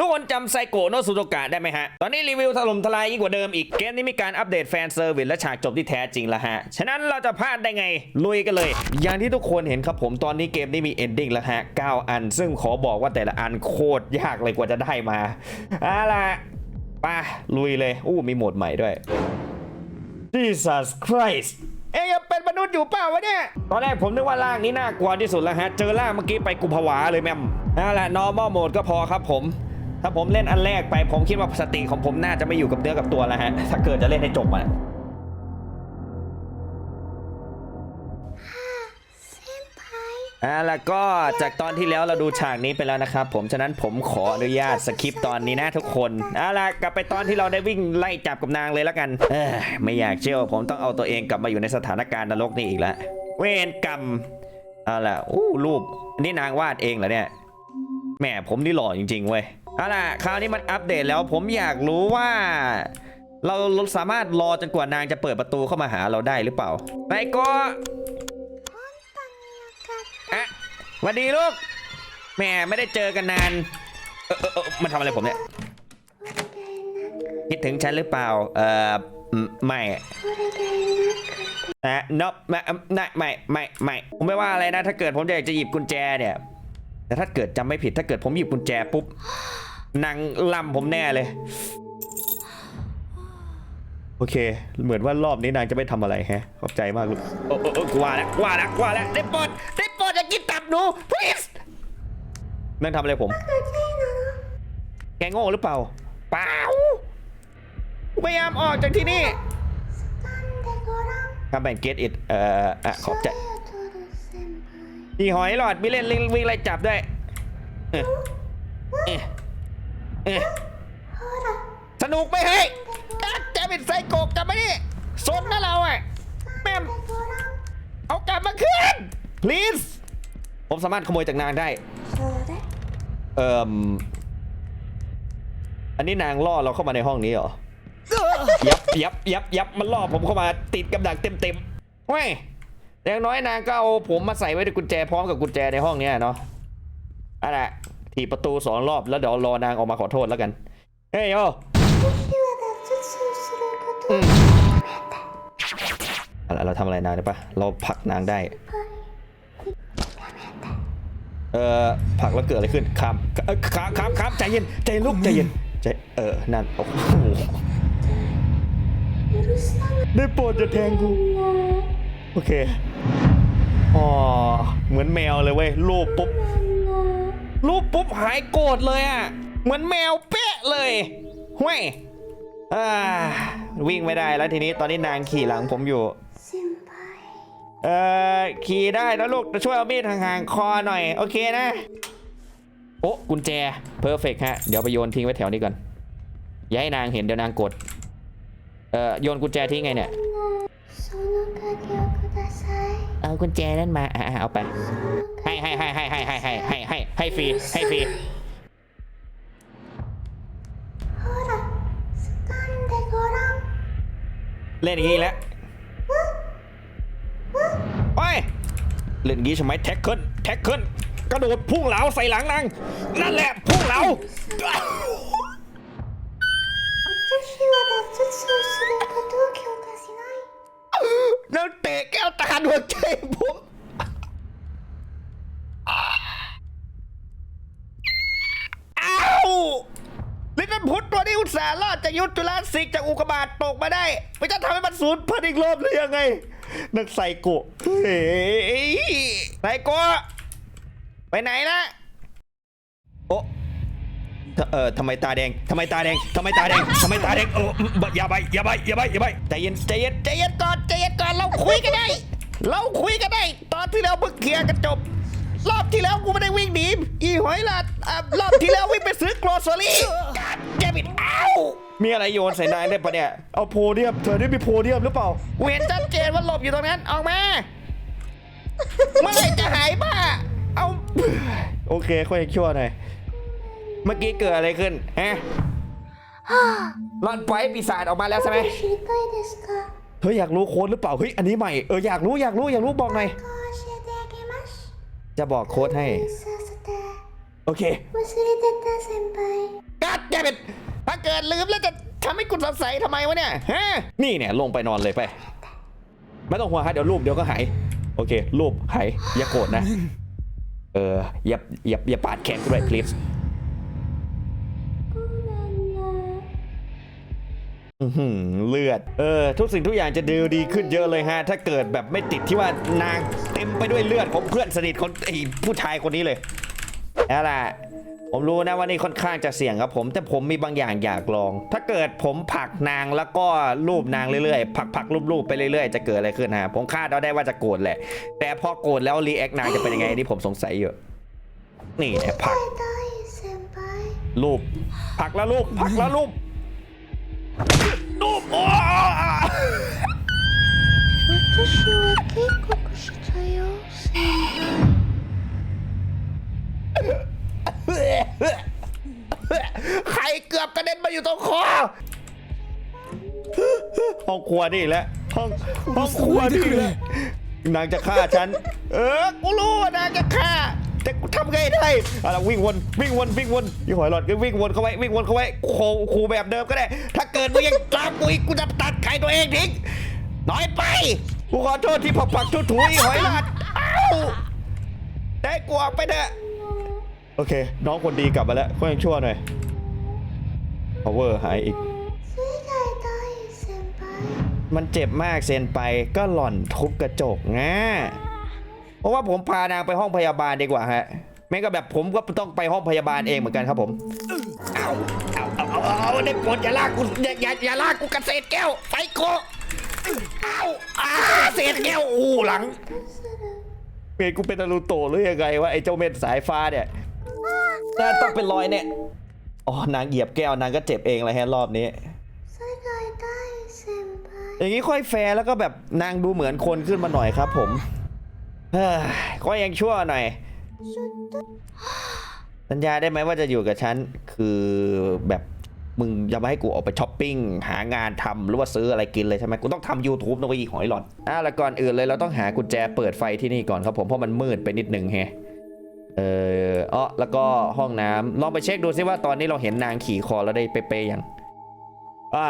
ทุกคนจำไซโกโนสุโตกะได้ไหมฮะ ตอนนี้รีวิวถล่มทลายยิ่งกว่าเดิมอีก เกมนี้มีการอัปเดตแฟนเซอร์วิสและฉากจบที่แท้จริงแล้วฮะ ฉะนั้นเราจะพลาดได้ไง ลุยกันเลย อย่างที่ทุกคนเห็นครับผมตอนนี้เกมนี้มีเอนดิ้งแล้วฮะ 9 อัน ซึ่งขอบอกว่าแต่ละอันโคตรยากเลยกว่าจะได้มาเอาล่ะไปลุยเลย อู้มีโหมดใหม่ด้วย Jesus Christ เองเป็นมนุษย์อยู่เปล่าวะเนี่ย ตอนแรกผมนึกว่าร่างนี้น่ากลัวที่สุดแล้วฮะ เจอร่างเมื่อกี้ไปกุภาวะเลยแม่มนั่นแหละ normal mode ก็พอครับผม ถ้าผมเล่นอันแรกไปผมคิดว่าสติของผมน่าจะไม่อยู่กับเนื้อกับตัวแล้วฮะ ถ้าเกิดจะเล่นให้จบอะอ่าแล้วก็จากตอนที่แล้วเราดูฉากนี้ไปแล้วนะครับผมฉะนั้นผมขออนุญาตสคริปตอนนี้นะทุกคนเอาล่ะกลับไปตอนที่เราได้วิ่งไล่จับกับนางเลยแล้วกันเอ้ยไม่อยากเชื่อว่าผมต้องเอาตัวเองกลับมาอยู่ในสถานการณ์นรกนี่อีกแล้วเวรกรรมเอาล่ะอู้รูปนี่นางวาดเองเหรอเนี่ยแหมผมนี่หล่อจริงๆเว้ย เอาล่ะคราวนี้มันอัปเดตแล้วผมอยากรู้ว่า เราสามารถรอจนกว่านางจะเปิดประตูเข้ามาหาเราได้หรือเปล่าไปก็อะสวัสดีลูกแหม่ไม่ได้เจอกันนานเออเออเออมันทำอะไรผมเนี่ยคิดถึงฉันหรือเปล่าเอออืมไม่อะนบไม่ไม่ไม่ไม่ไม่ผมไม่ว่าอะไรนะ ถ้าเกิดผมอยากจะหยิบกุญแจเนี่ยแต่ถ้าเกิดจำไม่ผิดถ้าเกิดผมหยิบกุญแจปุ๊บ นางล่ำผมแน่เลย โอเค เหมือนว่ารอบนี้นางจะไม่ทำอะไรแฮะ ขอบใจมากลูกโอ้โอ้กว่าแล้วกว่าแล้วกว่าแล้วได้โปรดได้โปรดอย่ากินตับหนู please นั่งทำอะไรผม แกโง่หรือเปล่า เปล่าพยายามออกจากที่นี่ทำเป็นเกตอิดเอ่ออะขอบใจนี่หอยหลอดมีเล่นลิงวิ่งไล่จับด้วยเอ๊ะเอ๊ะ เอ๊ะสนุกไหมเฮ้ยอะแกเป็นไซโกกกลับมานี่สนนะเราอะแม่มเอากลับมาคืน please ผมสามารถขโมยจากนางได้ เอ่มอันนี้นางล่อเราเข้ามาในห้องนี้เหรอ ยับยับยับยับมันล่อผมเข้ามาติดกับดักเต็มเต็มๆเว้ยแต่อย่างน้อยนางก็เอาผมมาใส่ไว้ในกุญแจพร้อมกับกุญแจในห้องเนี้ยเนาะอันน่ะ ถีบประตูสองรอบแล้วเดี๋ยวรอนางออกมาขอโทษแล้วกัน เฮ้ยโยอะไรเราทำอะไรนางได้ปะเราผลักนางได้ เอ่อผลักแล้วเกิดอะไรขึ้นคามเอ่อคามคามคามใจเย็นใจเย็นลูกใจเย็นใจเออนั่นโอ้โหได้โปรดจะแทงกูโอเคอ๋อเหมือนแมวเลยเว้ยรูปปุ๊บ รูปปุ๊บหายโกรธเลยอะ เหมือนแมวเป๊ะเลยห้วยอ่าวิ่งไม่ได้แล้วทีนี้ตอนนี้นางขี่หลังผมอยู่เอ่อขี่ได้นะลูกจะช่วยเอามีดห่างๆคอหน่อย โอเคนะ โอ้กุญแจเพอร์เฟกฮะ เดี๋ยวไปโยนทิ้งไว้แถวนี้ก่อน อย่าให้นางเห็นเดี๋ยวนางกด เอ่อโยนกุญแจทิ้งไงเนี่ย เอากุญแจนั่นมาอ่าเอาไป ให้ให้ให้ให้ให้ให้ให้ให้ให้ให้ฟรีให้ฟรีเล่นอย่างนี้อีกแล้วโอ้ยเล่นอย่างนี้ใช่ไหมแท็กเกิลแท็กเกิลกระโดดพุ่งเหลาใส่หลังนางนั่นแหละพุ่งเหลา แล้วเตะแก้วตาดวงใจผมอ้าวลิตเติ้ลพุทธตัวนี้อุตส่าห์รอดจากยุทธจุลศิกจากอุกบาตตกมาได้ ไม่จะทำให้มันสูญพันธุ์อีกรอบหรือยังไง นักไซโกะเฮ้ยไซโกะไปไหนนะโอ้ เออทำไมตาแดงทำไมตาแดงทำไมตาแดงทำไมตาแดงโอ้อย่าไปอย่าไปอย่าไปอย่าไปใจเย็นใจเย็นใจเย็นก่อนใจเย็นก่อนเราคุยกันได้ เราคุยกันได้ ตอนที่เราเพิ่งเคลียร์กันจบ รอบที่แล้วกูไม่ได้วิ่งหนีอีหอยหลัดอะรอบที่แล้ววิ่งไปซื้อโกลอสรี่การเดบิดอ้าวมีอะไรโยนใส่นายได้ปะเนี่ยเอาโพเดียมเธอได้มีโพเดียมหรือเปล่าเห็นชัดเจนว่าหลบอยู่ตรงนั้นออกมาเมื่อไหร่จะหายบ้าเอาโอเคค่อยชั่วหน่อย เมื่อกี้เกิดอะไรขึ้นฮะรอนปล่อยให้ปีศาจออกมาแล้วใช่ไหม 知りたいですか เธออยากรู้โค้ดหรือเปล่า เฮ้ย อันนี้ใหม่ เออ อยากรู้ อยากรู้ อยากรู้ บอกหน่อย 教えてあげます จะบอกโค้ดให้ させて โอเค 忘れてた先輩 God damn it ถ้าเกิดลืมแล้วจะทำให้กูสงสัยทำไมวะเนี่ย ฮะ นี่เนี่ยลงไปนอนเลยไป ไม่ต้องห่วงฮะเดี๋ยวรูปเดี๋ยวก็หาย โอเค รูปหาย อย่าโกรธนะ เออ อย่า อย่า อย่าปาดแขนกูด้วย please เลือด เออ ทุกสิ่งทุกอย่างจะดีดีขึ้นเยอะเลยฮะ ถ้าเกิดแบบไม่ติดที่ว่านางเต็มไปด้วยเลือดของเพื่อนสนิทคนไอ้ผู้ชายคนนี้เลยเอาล่ะผมรู้นะว่านี่ค่อนข้างจะเสี่ยงครับผม แต่ผมมีบางอย่างอยากลอง ถ้าเกิดผมผักนางแล้วก็รูปนางเรื่อยๆผักผักรูปรูปไปเรื่อยๆ จะเกิดอะไรขึ้นฮะผมคาดเดาได้ว่าจะโกรธแหละ แต่พอโกรธแล้วรีแอคนางจะเป็นยังไงนี่ผมสงสัยอยู่นี่ผักรูปผักแล้วรูปผักแล้วรูป 私は警告したよ先輩 ใครเกือบกระเด็นมาอยู่ตรงคอห้องครัวนี่แหละห้องห้องครัวนี่แหละนางจะฆ่าฉัน เออ กูรู้ว่านางจะฆ่า แต่ทำไงได้อาละวิ่งวนวิ่งวนวิ่งวนยี่หอยหลอดก็วิ่งวนเข้าไว้วิ่งวนเข้าไว้โคคูแบบเดิมก็ได้ ถ้าเกิดมึงยังตามกูอีกกูจะตัดไข่ตัวเองทิ้งน้อยไปกูขอโทษที่ผักผักทุถุยหอยหลอดเอ้าได้กลัวไปเถอะโอเค น้องคนดีกลับมาแล้วก็ยังชั่วหน่อย power หายอีก มันเจ็บมากเซนไปก็หล่อนทุบกระจกไง เพราะว่าผมพานางไปห้องพยาบาลดีกว่าฮะแม่งก็แบบผมก็ต้องไปห้องพยาบาลเองเหมือนกันครับผมเอาเอาเอาเอาเอาได้ปวดอย่าลากกูอย่าอย่าอย่าลากกูกระเศษแก้วไปโกเอาอ้าเศษแก้วอู้หลังเมนกูเป็นนารูโตหรือยังไงวะไอ้เจ้าเม็ดสายฟ้าเนี่ยน่าต้องเป็นรอยเนี่ยอ๋อนางเหยียบแก้วนางก็เจ็บเองเลยฮะรอบนี้อย่างนี้ค่อยแฟร์แล้วก็แบบนางดูเหมือนคนขึ้นมาหน่อยครับผม เฮ้ยก็ยังชั่วหน่อย สัญญาได้ไหมว่าจะอยู่กับฉัน คือแบบมึงจะมาให้กูออกไปช้อปปิ้ง หางานทำหรือว่าซื้ออะไรกินเลยใช่ไหมกูต้องทำ YouTube นะเว้ยอีหอยหลอดอะแล้วก่อนอื่นเลยเราต้องหากุญแจเปิดไฟที่นี่ก่อนครับผมเพราะมันมืดไปนิดนึงแฮะเอออ๋อแล้วก็ห้องน้ำลองไปเช็คดูซิว่าตอนนี้เราเห็นนางขี่คอแล้วได้เป๊ะๆยังอ่า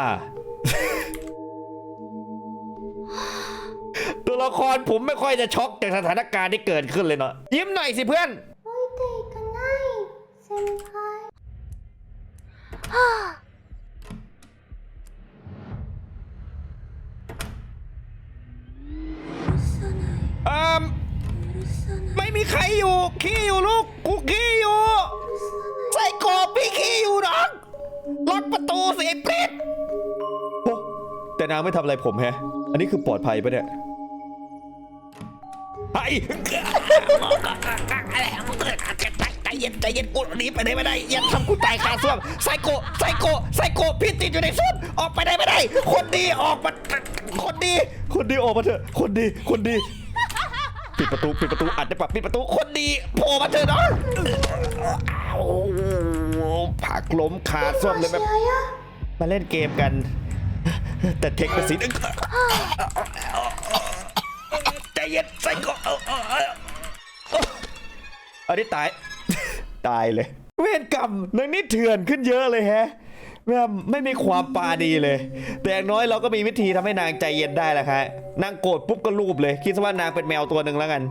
ตัวละครผมไม่ค่อยจะช็อกจากสถานการณ์ที่เกิดขึ้นเลยเนาะยิ้มหน่อยสิเพื่อน 置いていかない先輩はあ許さない เอ่ม 許さない ไม่มีใครอยู่ ขี้อยู่ลูก กูขี้อยู่ใส่กรอบพี่ขี้อยู่น้องล็อกประตูสิไอ้เป็ดโอ้แต่นางไม่ทำอะไรผมแฮะ อันนี้คือปลอดภัยปะเนี่ย ไอ้ใจเย็นใจเย็นกูหนีไปไหนไม่ได้อย่าทำกูตายคาส้วมไซโกไซโกไซโกพี่ติดอยู่ในซ่วมออกไปไหนไม่ได้ คนดีออกมาคนดี คนดีออกมาเถอะ คนดีคนดีปิดประตูปิดประตูอัดได้ปะปิดประตูคนดีโผล่มาเถอะเนาะผักล้มคาส้วมเลยแบบมาเล่นเกมกัน แต่เทคกป็นสีนึง เย็นใส่ก็อันนี้ตาย ตายเลย เวรกรรมนางนี่เถื่อนขึ้นเยอะเลยแฮะแบบไม่มีความปาดีเลย แต่อย่างน้อยเราก็มีวิธีทำให้นางใจเย็นได้แล้วครับนางโกรธปุ๊บก็รูปเลย คิดซะว่านางเป็นแมวตัวหนึ่งแล้วกัน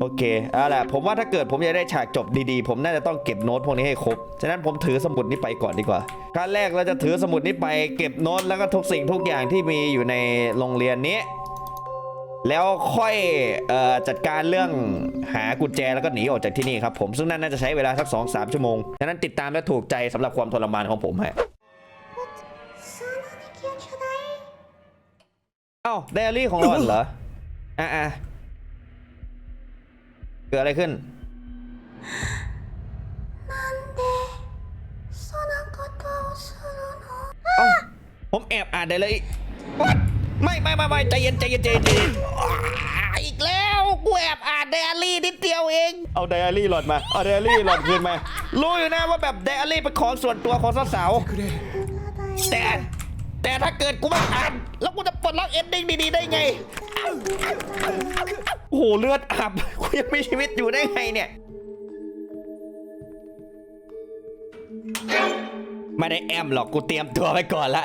โอเคเอาล่ะผมว่าถ้าเกิดผมอยากได้ฉากจบดีๆ ผมน่าจะต้องเก็บโน้ตพวกนี้ให้ครบ ฉะนั้นผมถือสมุดนี้ไปก่อนดีกว่าขั้นแรกเราจะถือสมุดนี้ไปเก็บโน้ตแล้วก็ทุกสิ่งทุกอย่างที่มีอยู่ในโรงเรียนนี้ แล้วค่อยออจัดการเรื่องหากุญแจแล้วก็หนีออกจากที่นี่ครับผมซึ่งนั่นน่าจะใช้เวลาสัก2อสชั่วโมงดังนั้นติดตามและถูกใจสำหรับความทรมานของผมฮะเอ้าไดอารี่ของรอเหรออะอะเกิดอะไรขึ้นผมแอบอ่านไดอารี่ ไม่ไม่ไม่ไม่ใจเย็นใจเย็นใจเย็นใจเย็นอ่าอีกแล้วกูแอบอ่านไดอารี่นิดเดียวเอง เอาไดอารี่หลอดมา เอาไดอารี่หลอดคืนมา รู้อยู่นะว่าแบบไดอารี่เป็นของส่วนตัวของสาวๆแต่ แต่ถ้าเกิดกูไม่อ่าน แล้วกูจะปลดล็อกเอนดิ้งดีๆได้ไง โอ้โหเลือดอาบกูยังมีชีวิตอยู่ได้ไงเนี่ย ไม่ได้แอมหรอกกูเตรียมตัวไว้ก่อนละ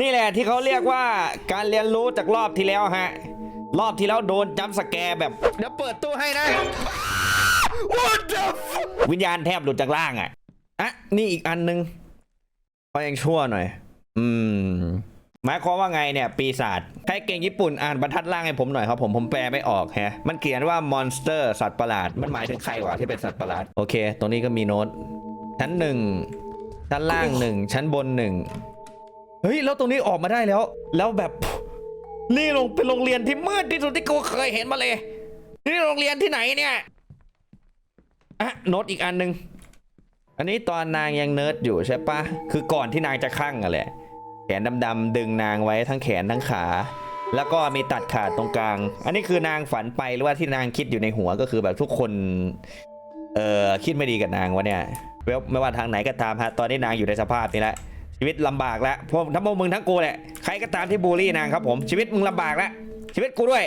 นี่แหละที่เขาเรียกว่าการเรียนรู้จากรอบที่แล้วฮะ รอบที่แล้วโดนจัมป์สแกร์แบบ เดี๋ยวเปิดตู้ให้นะ What the fuck วิญญาณแทบหลุดจากร่างอะอะนี่อีกอันนึงก็ยังชั่วหน่อย อืม หมายความว่าไงเนี่ย ปีศาจใครเก่งญี่ปุ่นอ่านบรรทัดล่างให้ผมหน่อยครับผมผมแปลไม่ออกแฮะ มันเขียนว่ามอนสเตอร์สัตว์ประหลาด มันหมายถึงใครวะที่เป็นสัตว์ประหลาด โอเค ตรงนี้ก็มีโน้ตชั้นหนึ่ง ชั้นล่างหนึ่งชั้นบนหนึ่งเฮ้ยแล้วตรงนี้ออกมาได้แล้ว แล้วแบบนี่ลงเป็นโรงเรียนที่มืดที่สุดที่กูเคยเห็นมาเลย นี่โรงเรียนที่ไหนเนี่ยอะโน้ตอีกอันหนึ่งอันนี้ตอนนางยังเนิร์ดอยู่ใช่ปะคือก่อนที่นางจะคลั่งอะแหละแขนดำๆดึงนางไว้ทั้งแขนทั้งขา แล้วก็มีตัดขาดตรงกลาง อันนี้คือนางฝันไปหรือว่าที่นางคิดอยู่ในหัวก็คือแบบทุกคน เอ่อคิดไม่ดีกับนางวะเนี่ย ไม่ว่าทางไหนก็ตามฮะตอนนี้นางอยู่ในสภาพนี้แล้วชีวิตลำบากแล้วพวกทั้งพวกมึงทั้งกูแหละใครก็ตามที่บูลี่นางครับผมชีวิตมึงลำบากแล้วชีวิตกูด้วย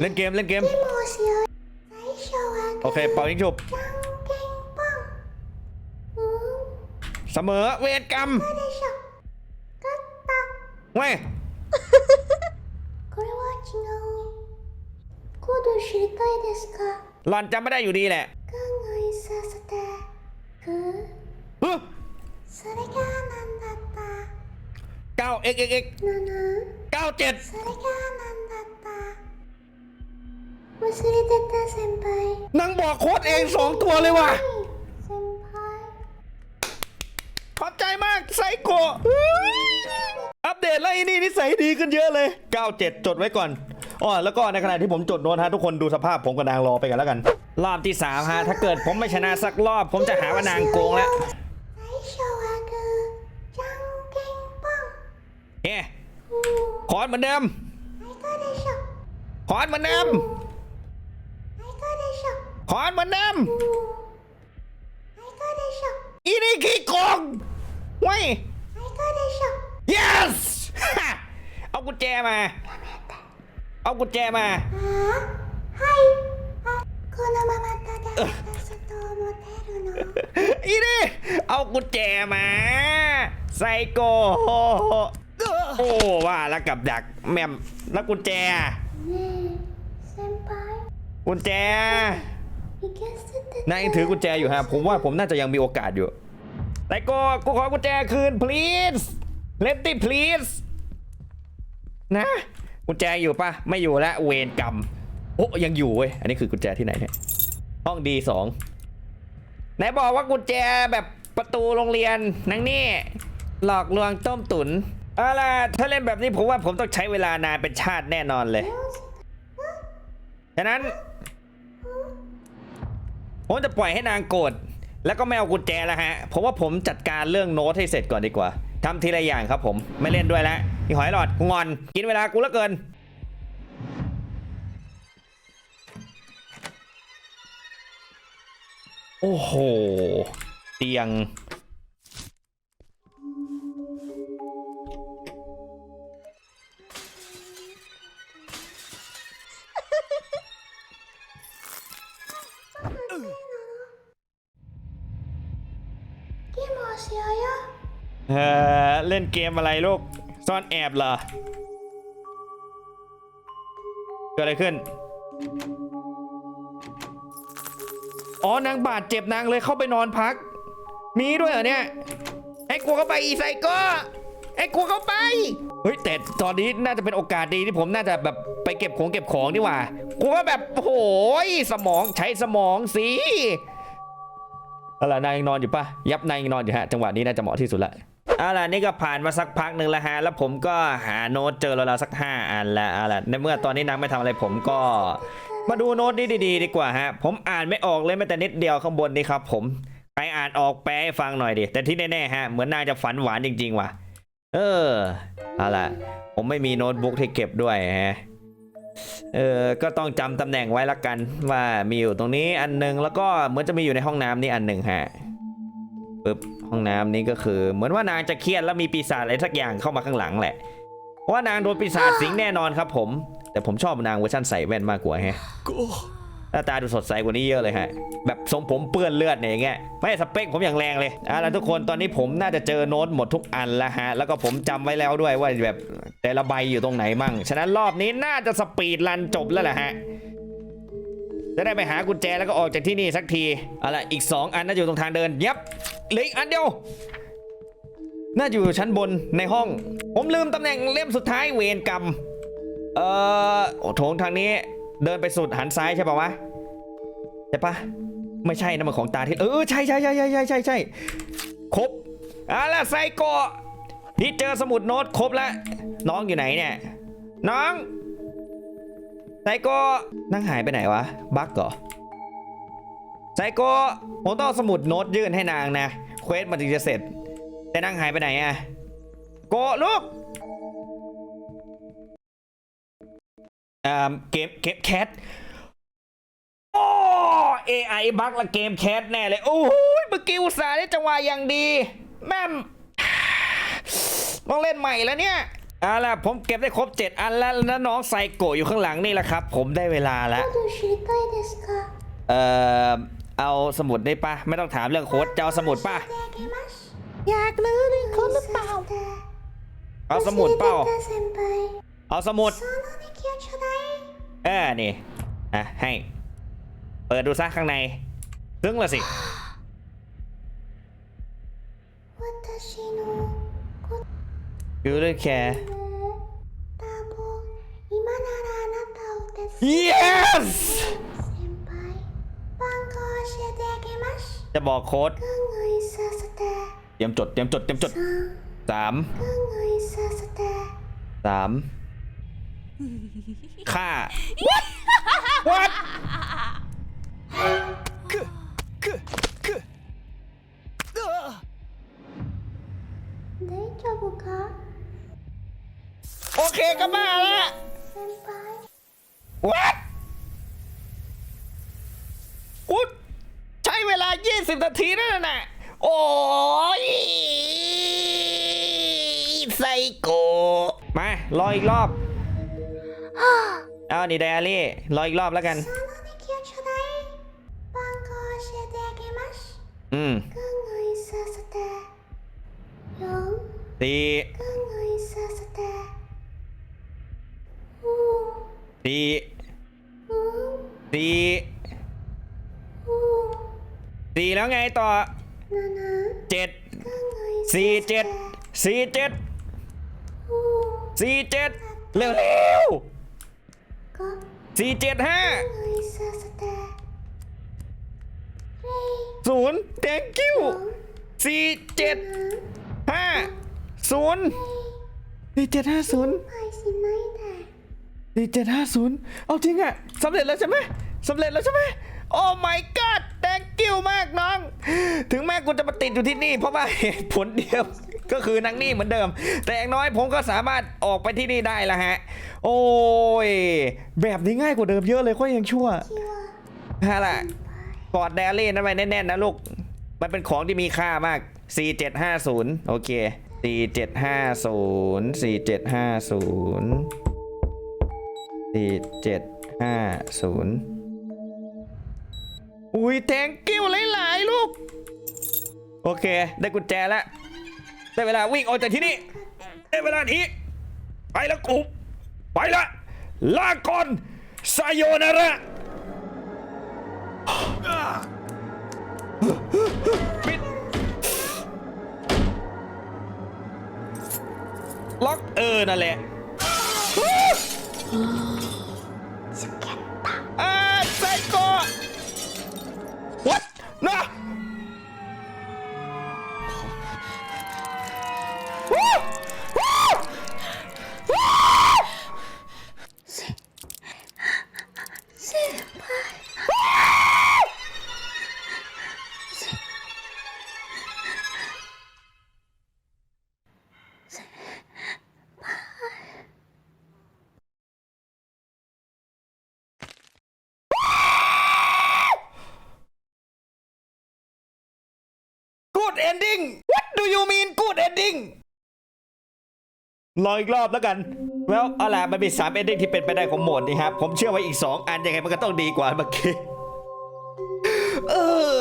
เล่นเกมเล่นเกมโอเคเป่ายิงฉุบเสมอเวทกรรมเว้ย これは違うコード知りたいですか หล่อนจำไม่ได้อยู่ดีแหละ 考えさせてく ฮึ それが何だった เก้า x x x ななเก้าเจ็ด それが何だった忘れてた先輩 นางบอกโค้ดเองสองตัวเลยว่ะ 先輩 ขอบใจมากไซโกะอั ปเดตแล้วไอ้นี่นิสัยดีขึ้นเยอะเลย 97 จดไว้ก่อนอ๋อแล้วก็ในขณะที่ผมจดโน้ตฮะทุกคนดูสภาพผมกับนางรอไปกันแล้วกัน รอบที่3ฮะถ้าเกิดผมไม่ชนะสักรอบ ผมจะหาว่านางโกงแล้วเฮ้ขอนเหมือนเดิมขอนเหมือนเดิมขอนเหมือนเดิมอีนี่ขี้โกง จมา เอากุญแจมา ああはいあこのままただ渡すと思ってるの อีนี่เอากุญแจมาไซโกโอ้ว่าแล้วกับดักแมมแล้วกุญแจ ねえ先輩 กุญแจ いけ捨てて นายยังถือกุญแจอยู่ฮะ ผมว่าผมน่าจะยังมีโอกาสอยู่ไซโกกูขอกุญแจคืน please let me please นะกุญแจอยู่ปะไม่อยู่แล้วเวรกรรมโอ้ยังอยู่เว้ยอันนี้คือกุญแจที่ไหนเนี่ยห้องดีสองไหนบอกว่ากุญแจแบบประตูโรงเรียนนังนี่หลอกลวงต้มตุนเอาล่ะถ้าเล่นแบบนี้ผมว่าผมต้องใช้เวลานานเป็นชาติแน่นอนเลยฉะนั้นผมจะปล่อยให้นางโกรธแล้วก็ไม่เอากุญแจแล้วฮะเพราะว่าผมจัดการเรื่องโน้ตให้เสร็จก่อนดีกว่า ทำทีละอย่างครับผมไม่เล่นด้วยแล้วพี่หอยหลอดกูงอน กินเวลากูเหลือเกินโอ้โห เตียง มอะไรลูก ซ่อนแอบเหรอเกิดอะไรขึ้น อ๋อนางบาดเจ็บนางเลยเข้าไปนอนพัก มีด้วยเหรอเนี่ยให้กูเข้าไปอีไซโก็ให้กูเข้าไป เฮ้ยแต่ตอนนี้น่าจะเป็นโอกาสดีที่ผมน่าจะแบบไปเก็บของเก็บของดีกว่า กูก็แบบโอ้โหยสมองใช้สมองสิเอาล่ะนายยังนอนอยู่ปะยับนายยังนอนอยู่ฮะ จังหวะนี้น่าจะเหมาะที่สุดละ เอาล่ะนี่ก็ผ่านมาสักพักหนึ่งแล้วฮะแล้วผมก็หาโน้ตเจอแล้วสักห้าอันแล้วเอาล่ะในเมื่อตอนนี้นางไม่ทำอะไรผมก็มาดูโน้ตนี้ดีๆดีกว่าฮะ ผมอ่านไม่ออกเลยแม้แต่นิดเดียวข้างบนนี่ครับ ผมใครอ่านออกแปลให้ฟังหน่อยดิแต่ที่แน่ๆฮะเหมือนนางจะฝันหวานจริง ๆ ว่ะ เออเอาล่ะ ผมไม่มีโน้ตบุ๊กที่เก็บด้วยฮะเออก็ต้องจำตำแหน่งไว้ละกันว่ามีอยู่ตรงนี้อันหนึงแล้วก็เหมือนจะมีอยู่ในห้องน้ำนี่อันหนึ่งฮะปึ๊บ ห้องน้ำนี้ก็คือ เหมือนว่านางจะเครียดแล้วมีปีศาจอะไรสักอย่างเข้ามาข้างหลังแหละเพราะว่านางโดนปีศาจสิงแน่นอนครับผม แต่ผมชอบนางเวอร์ชันใส่แว่นมากกว่าฮะหน้าตาดูสดใสกว่านี้เยอะเลยฮะ แบบทรงผมเปื้อนเลือดเนี่ยอย่างเงี้ยไม่สเปคผมอย่างแรงเลยอะแล้วทุกคนตอนนี้ผมน่าจะเจอโน้ตหมดทุกอันแล้วฮะ แล้วก็ผมจำไว้แล้วด้วยว่าแบบแต่ละใบอยู่ตรงไหนมั่ง ฉะนั้นรอบนี้น่าจะสปีดรันจบแล้วแหละฮะจะได้ไปหากุญแจแล้วก็ออกจากที่นี่สักทีเอาล่ะอีก 2 อันน่าจะอยู่ตรงทางเดินยับ เหลืออีกอันเดียว น่าจะอยู่ชั้นบนในห้อง ผมลืมตำแหน่งเล่มสุดท้ายเวรกรรม เอ่อโอ้โถงทางนี้ เดินไปสุดหันซ้ายใช่ปะวะใช่ปะไม่ใช่นะมันของตาที่เออใช่ใช่ใช่ใช่ใช่ใช่ใช่ครบเอาล่ะไซโกะพี่เจอสมุดโน้ตครบแล้วน้องอยู่ไหนเนี่ย น้องไซโกะนั่งหายไปไหนวะ บั๊กเหรอ ไซโก้ผมต้องสมุดโน้ตยื่นให้นางนะเควสมันถึงจะเสร็จ แต่นางหายไปไหนอะโกลูกอ่าเกมเกมแคทโอ้ AI บักละเกมแคทแน่เลย โอ้ยเมื่อกี้อุตส่าห์ได้จังหวะอย่างดี แม่มต้องเล่นใหม่แล้วเนี่ยเอาล่ะผมเก็บได้ครบ 7 อันแล้วนะน้องไซโกอยู่ข้างหลังนี่แหละครับ ผมได้เวลาแล้วเอ่อ เอาสมุดได้ปะไม่ต้องถามเรื่องโค้ดจะเอาสมุดปะอยากเลยเขาหรือเปล่าเอาสมุดเปล่าเอาสมุดเออนี่อะให้ เปิดดูซะข้างในซึ่งละสิยูริแค่ yes จะบอกโค้ดเตรียมจดเตรียมจดเตรียมจดสามสามค่าวัดโอเคก็มาละวัด สิบนาทีนั่นน่ะ โอ้ยไซโกมา รออีกรอบ เอานี่ไดอารี่ รออีกรอบแล้วกัน อืมสี่สี่สี่ สี่แล้วไงต่อเจ็ดสี่เจ็ดสี่เจ็ดสี่เจ็ดเร็วเร็วสี่เจ็ดห้าศูนย์ thank you สี่เจ็ดห้าศูนย์สี่เจ็ดห้าศูนย์สี่เจ็ดห้าศูนย์เอาจริงอะสำเร็จแล้วใช่ไหมสำเร็จแล้วใช่ไหมโอ้ my god thank you มากน้อง ถึงแม้กูจะมาติดอยู่ที่นี่ เพราะว่าเหตุผลเดียวก็คือนางนี่เหมือนเดิม แต่อย่างน้อยผมก็สามารถออกไปที่นี่ได้แล้วฮะ โอ้ย แบบนี้ง่ายกว่าเดิมเยอะเลยก็ยังชั่ว気はฮะล่ะกอดแดรี่นั่นไว้แน่นๆนะลูก มันเป็นของที่มีค่ามาก 4750 โอเค 4750 4750 4750 อุ้ยแทงกิ้วหลายๆลูก โอเค ได้กุญแจแล้ว ได้เวลาวิ่งออกจากที่นี่ ได้เวลานี้ ไปแล้วกูไปละลาก่อนไซโยนาระปิดล็อกเออนั่นแหละ what น รออีกรอบแล้วกันแล้วเอาล่ะมันมี3 ending ที่เป็นไปได้ของโหมดนี่ครับ ผมเชื่อว่าอีก 2 อันยังไงมันก็ต้องดีกว่าเมื่อกี้เอ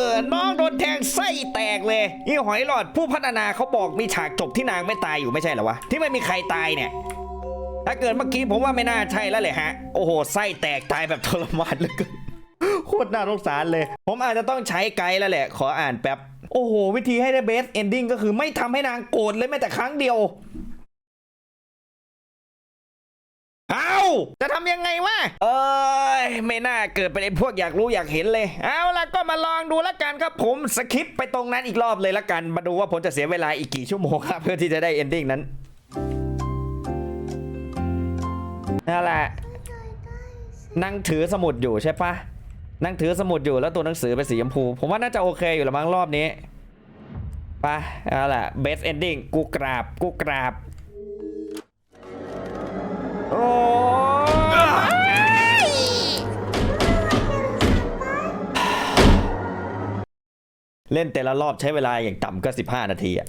อ น้องโดนแทงไส้แตกเลยนี่หอยหลอดผู้พัฒนาเขาบอกมีฉากจบที่นางไม่ตายอยู่ไม่ใช่เหรอวะ ที่ไม่มีใครตายเนี่ย ถ้าเกิดเมื่อกี้ผมว่าไม่น่าใช่แล้วเลยฮะ โอ้โห ไส้แตกตายแบบทรมานเหลยก็โคตรน่าสงสารเลย ผมอาจจะต้องใช้ไกด์แล้วแหละ ขออ่านแป๊บ โอ้โห วิธีให้ได้เบสเอนดิ้งก็คือไม่ทำให้นางโกรธเลยแม้แต่ครั้งเดียว เอาจะทำยังไงวะเอ้ยไม่น่าเกิดเป็นไอ้พวกอยากรู้อยากเห็นเลย เอาล่ะก็มาลองดูแล้วกันครับผมสคิปไปตรงนั้นอีกรอบเลยละกัน มาดูว่าผมจะเสียเวลาอีกกี่ชั่วโมงครับเพื่อที่จะได้เอนดิ้งนั้นนั่นแหละนั่งถือสมุดอยู่ใช่ปะนั่งถือสมุดอยู่แล้วตัวหนังสือเป็นสีชมพู ผมว่าน่าจะโอเคอยู่ละมั้งรอบนี้ไปะเอาล่ะ best ending กูกราบกูกราบ โอ้เล่นแต่ละรอบใช้เวลาอย่างต่ำก็ 15 นาทีอะ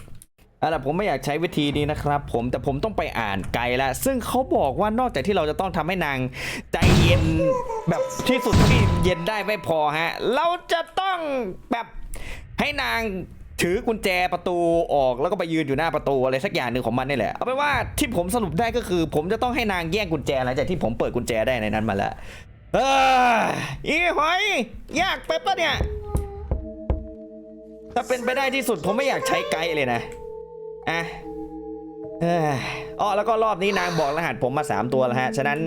เอาล่ผมไม่อยากใช้วิธีนี้นะครับ ผมแต่ผมต้องไปอ่านไกลล้วซึ่งเขาบอกว่านอกจากที่เราจะต้องทำให้นางใจเย็นแบบที่สุดที่เย็นได้ไม่พอฮะ เราจะต้องแบบให้นาง ถือกุญแจประตูออกแล้วก็ไปยืนอยู่หน้าประตูอะไรสักอย่างหนึ่งของมันนี่แหละเอาเป็นว่าที่ผมสรุปได้ก็คือ ผมจะต้องให้นางแย่งกุญแจหลังจากที่ผมเปิดกุญแจได้ในนั้นมาแล้วเอออีหอย ยากไปปะเนี่ย ถ้าเป็นไปได้ที่สุดผมไม่อยากใช้ไกด์เลยนะอะเอ้ยอ๋อแล้วก็รอบนี้นางบอกรหัสผมมา 3 ตัวแล้วฮะ ฉะนั้น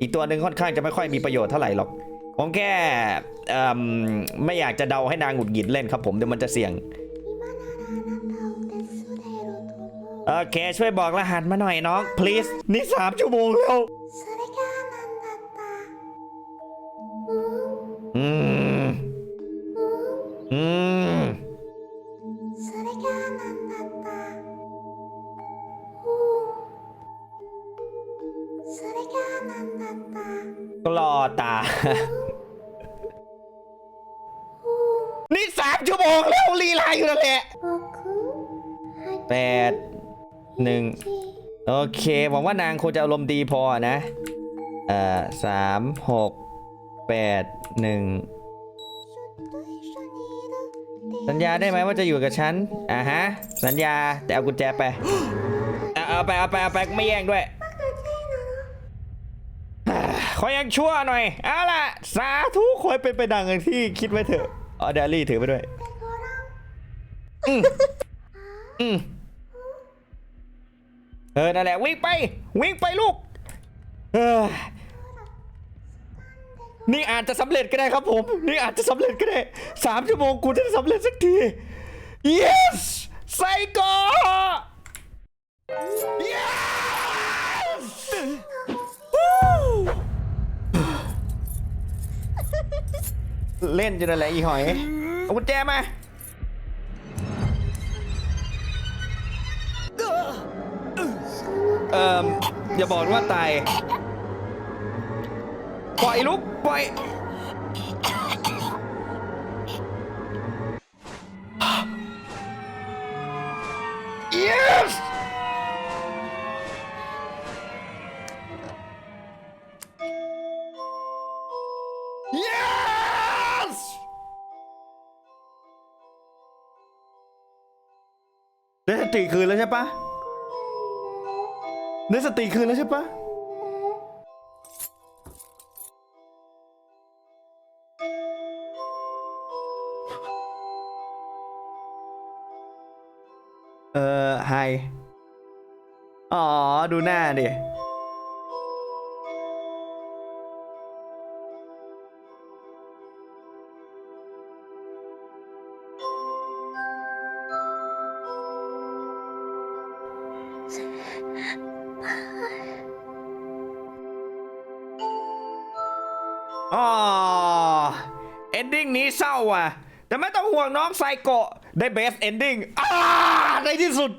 อีกตัวหนึ่งค่อนข้างจะไม่ค่อยมีประโยชน์เท่าไหร่หรอก ผมแค่เออไม่อยากจะเดาให้นางหงุดหงิดเล่นครับผมเดี๋ยวมันจะเสี่ยง โอเค ช่วยบอกรหัสมาหน่อยน้อง please นี่สามชั่วโมงแล้วอืมอืมกลอตา นี่สามชั่วโมงแล้วลีลาอยู่นั่นแหละ แปดหนึ่งโอเคหวังว่านางคงจะอารมณ์ดีพอนะเอ่อสามหกแปดหนึ่งสัญญาได้ไหมว่าจะอยู่กับฉันอะฮะ สัญญาแต่เอากุญแจไปเอาไปเอาไปเอาไปไม่แย่งด้วยขอยังชั่วหน่อยเอาล่ะ สาธุคอยเป็นไปดังที่คิดไว้เถอะออเดลี่ถือไปด้วย อืมอืม เออ นั่นแหละ วิ่งไป วิ่งไปลูก เออ นี่อาจจะสำเร็จก็ได้ครับผม นี่อาจจะสำเร็จก็ได้สามชั่วโมงกูจะสำเร็จสักที yes ไซโก yes เล่นจนนั่นแหละอีหอยเอากุญแจมา เอ่ออย่าบอกว่าตาย ปล่อยลุกปล่อย yes ได้สติคืนแล้วใช่ปะ ได้สติคืนแล้วใช่ปะเออไฮอ๋อ ดูหน้าดิ แต่ไม่ต้องห่วงน้องไซโกะได้เบสเอนดิ้งอ่าในที่สุด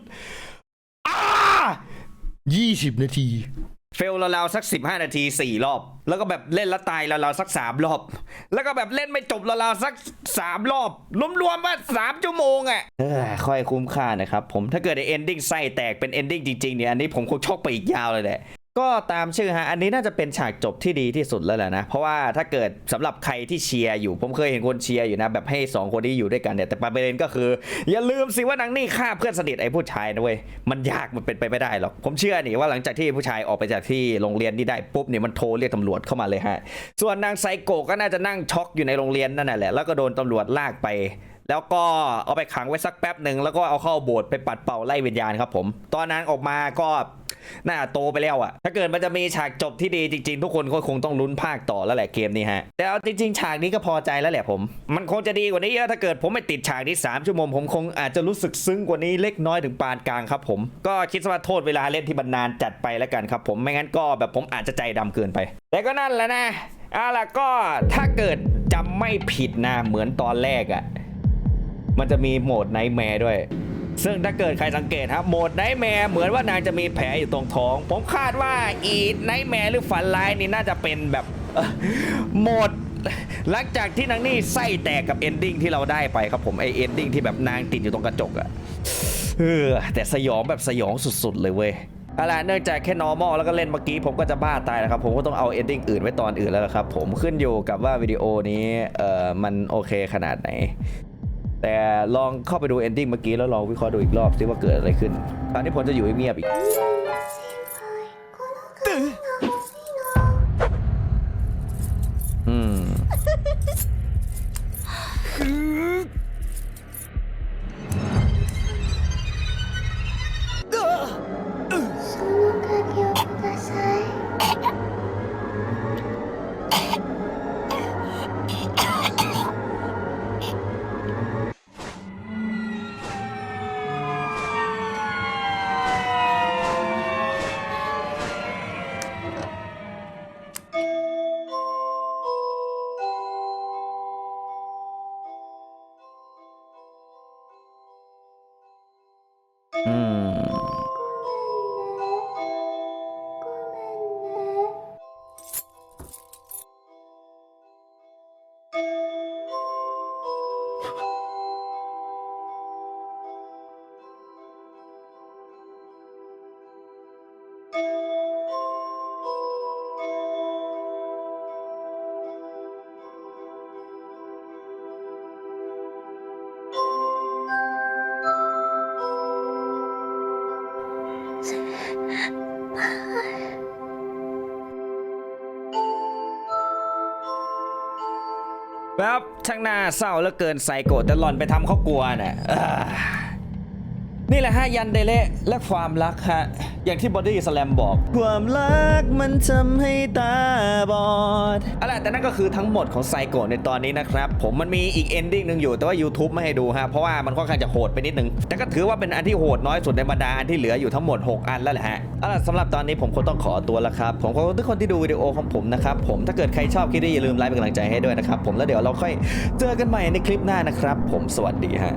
อ่ายี่สิบนาทีเฟลราวๆสัก 15 นาที 4 รอบ แล้วก็แบบเล่นแล้วตายราวๆสัก 3 รอบ แล้วก็แบบเล่นไม่จบราวๆสัก 3 รอบ รวมๆว่า 3 ชั่วโมงอะ่ะเออค่อยคุ้มค่านะครับผมถ้าเกิดไอเอนดิ้งไส้แตกเป็นเอนดิ้งจริงๆเนี่ยอันนี้ผมคงชกไปอีกยาวเลยแหละ ก็ตามชื่อฮะ อันนี้น่าจะเป็นฉากจบที่ดีที่สุดแล้วแหละนะ เพราะว่าถ้าเกิดสำหรับใครที่เชียร์อยู่ ผมเคยเห็นคนเชียร์อยู่นะ แบบให้ 2 คนที่อยู่ด้วยกันเนี่ย แต่ประเด็นก็คือ อย่าลืมสิว่านางนี่ฆ่าเพื่อนสนิทไอ้ผู้ชายนะเว้ย มันยากมันเป็นไปไม่ได้หรอก ผมเชื่อนี่ว่าหลังจากที่ผู้ชายออกไปจากที่โรงเรียนนี่ได้ปุ๊บเนี่ยมันโทรเรียกตำรวจเข้ามาเลยฮะ ส่วนนางไซโกก็น่าจะนั่งช็อกอยู่ในโรงเรียนนั่นนะแหละ แล้วก็โดนตำรวจลากไป แล้วก็เอาไปขังไว้สักแป๊บหนึ่งแล้วก็เอาเข้าโบสถ์ไปปัดเป่าไล่วิญญาณครับผม ตอนนั้นออกมาก็น่าโตไปแล้วอะถ้าเกิดมันจะมีฉากจบที่ดีจริงๆ ทุกคนก็คงต้องลุ้นภาคต่อแล้วแหละเกมนี้ฮะ แต่เอาจริงๆ ฉากนี้ก็พอใจแล้วแหละผม มันคงจะดีกว่านี้เยอะถ้าเกิดผมไม่ติดฉากนี้3ชั่วโมงผมคงอาจจะรู้สึกซึ้งกว่านี้เล็กน้อยถึงปานกลางครับผม ก็คิดว่าโทษเวลาเล่นที่บรรนานจัดไปแล้วกันครับผม ไม่งั้นก็แบบผมอาจจะใจดำเกินไป แต่ก็นั่นแหละนะเอาล่ะก็ถ้าเกิดจำไม่ผิดนะเหมือนตอนแรกอะ มันจะมีโหมดไนท์แมร์ด้วย ซึ่งถ้าเกิดใครสังเกตครับโหมดไนท์แมร์เหมือนว่านางจะมีแผลอยู่ตรงท้อง ผมคาดว่าอีไนท์แมร์หรือฝันร้ายนี่น่าจะเป็นแบบโหมดหลังจากที่นางนี่ไส้แตกกับเอนดิ้งที่เราได้ไปครับผมไอเอนดิ้งที่แบบนางติดอยู่ตรงกระจกอะเออแต่สยองแบบสยองสุดๆ เลยเว้ยเอาล่ะเนื่องจากแค่ normal แล้วก็เล่นเมื่อกี้ผมก็จะบ้าตายแล้วครับ ผมก็ต้องเอา ending อื่นไว้ตอนอื่นแล้วล่ะครับผมขึ้นอยู่กับว่าวิดีโอนี้เอ่อมันโอเคขนาดไหน แต่ลองเข้าไปดูเอนดิ้งเมื่อกี้แล้วลองวิเคราะห์ดูอีกรอบซิว่าเกิดอะไรขึ้นตอนนี้ผลจะอยู่เงียบอีกอืม ช่างหน้าเศร้าเหลือเกินไซโกะแต่หล่อนไปทำเขากลัวน่ะ นี่แหละฮะยันเดเละและความรักฮะอย่างที่บอดี้สแลมบอก ความรักมันทำให้ตาบอดอะไรแต่นั่นก็คือทั้งหมดของไซโกะในตอนนี้นะครับ ผมมันมีอีกเอนดิ้งหนึ่งอยู่แต่ว่า YouTube ไม่ให้ดูฮะเพราะว่ามันค่อนข้างจะโหดไปนิดนึง แต่ก็ถือว่าเป็นอันที่โหดน้อยสุดในบรรดาอันที่เหลืออยู่ทั้งหมด 6 อันแล้วแหละฮะเอาล่ะสำหรับตอนนี้ผมคงต้องขอตัวแล้วครับผมขอบคุณทุกคนที่ดูวิดีโอของผมนะครับผมถ้าเกิดใครชอบคลิปนี้อย่าลืมไลค์เป็นกำลังใจให้ด้วยนะครับผมแล้วเดี๋ยวเราค่อยเจอกันใหม่ในคลิปหน้านะครับผมสวัสดีฮะ